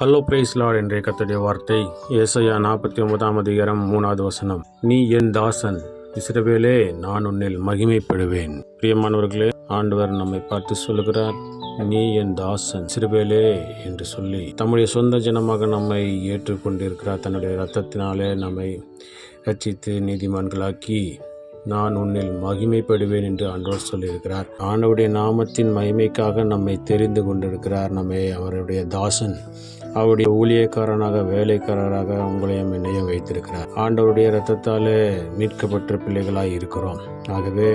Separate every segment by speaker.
Speaker 1: Hello price Lord என்ற கத்துடைய வார்த்தை ஏசையா நாற்பத்தி ஒன்பதாம் அதிகாரம் மூணாவது வசனம். நீ என் தாசன் இஸ்ரவேலே நான் உன்னில் மகிமைப்படுவேன். பிரியமானவர்களே ஆண்டவர் நம்மை பார்த்து சொல்லுகிறார் நீ என் தாசன் சிறுவேலே என்று சொல்லி. தம்முடைய சொந்த ஜனமாக நம்மை ஏற்றுக்கொண்டிருக்கிறார். தன்னுடைய ரத்தத்தினாலே நம்மை ரச்சித்து நீதிமான்களாக்கி நான் உன்னில் மகிமைப்படுவேன் என்று ஆண்டவர் சொல்லியிருக்கிறார். ஆண்டவருடைய நாமத்தின் மகிமைக்காக நம்மை தெரிந்து கொண்டிருக்கிறார் நம்மை அவருடைய தாசன். அவருடைய ஊழியக்காரனாக வேலைக்காரராக உங்களையும் என்னையும் வைத்திருக்கிறார். ஆண்டவருடைய இரத்தத்தாலே மீட்கப்பட்ட பிள்ளைகளாய் இருக்கிறோம். ஆகவே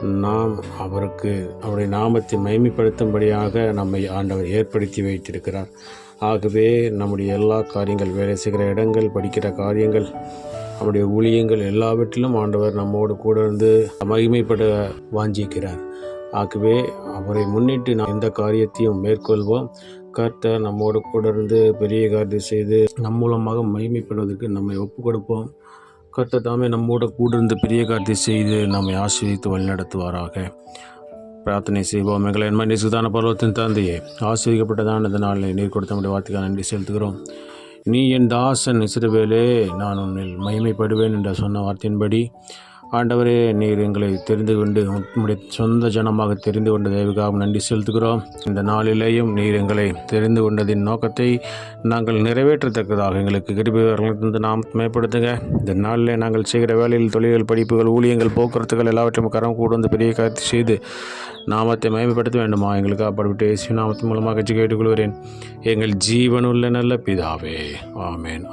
Speaker 1: நாம் அவருக்கு அவருடைய நாமத்தை மகிமைப்படுத்தும்படியாக நம்மை ஆண்டவர் ஏற்படுத்தி வைத்திருக்கிறார். ஆகவே நம்முடைய எல்லா காரியங்கள் வேலை செய்கிற இடங்கள் படிக்கிற காரியங்கள் அவருடைய ஊழியங்கள் எல்லாவற்றிலும் ஆண்டவர் நம்மோடு கூட இருந்து மகிமைப்பட வாஞ்சிக்கிறார். ஆகவே அவரை முன்னிட்டு நாம் எந்த காரியத்தையும் மேற்கொள்வோம். கர்த்தர் நம்மோடு கூட இருந்து பெரிய காரியம் செய்து நம் மூலமாக மகிமைப்படுவதற்கு நம்மை ஒப்பு கொடுப்போம் கர்த்தர் தாமே நம்மோட கூட இருந்து பெரிய காரியம் செய்து நம்மை ஆசிரியத்து வழிநடத்துவாராக. பிரார்த்தனை செய்வோம். எங்களை என் சுதான பருவத்தின் தந்தையே ஆசீர்விக்கப்பட்டதான இந்த நாளில் நீர் கொடுத்த முடிய வார்த்தைக்காக நன்றி செலுத்துகிறோம். நீ என் தாசன் இஸ்ரவேலே நான் உன்னில் மகிமைப்படுவேன் என்ற சொன்ன வார்த்தையின்படி ஆண்டவரே நீர் எங்களை தெரிந்து கொண்டு உம்முடைய சொந்த ஜனமாக தெரிந்து கொண்ட தேவைக்காக நன்றி செலுத்துகிறோம். இந்த நாளிலேயும் நீர் எங்களை தெரிந்து கொண்டதின் நோக்கத்தை நாங்கள் நிறைவேற்றத்தக்கதாக எங்களுக்கு கிருபிவர்களுக்கு நாம் மேம்படுத்துங்க. இந்த நாளிலே நாங்கள் செய்கிற வேலையில் தொழில்கள் படிப்புகள் ஊழியங்கள் போக்குவரத்துகள் எல்லாவற்றையும் கரம் கூட வந்து பெரிய கருத்து செய்து நாமத்தை மேம்படுத்த வேண்டுமா? எங்களுக்கு காப்பாடுவிட்டு இயேசு நாமத்தின் மூலமாக கேட்டுக்கொள்கிறேன் எங்கள் ஜீவனுள்ள நல்ல பிதாவே. ஆமேன்.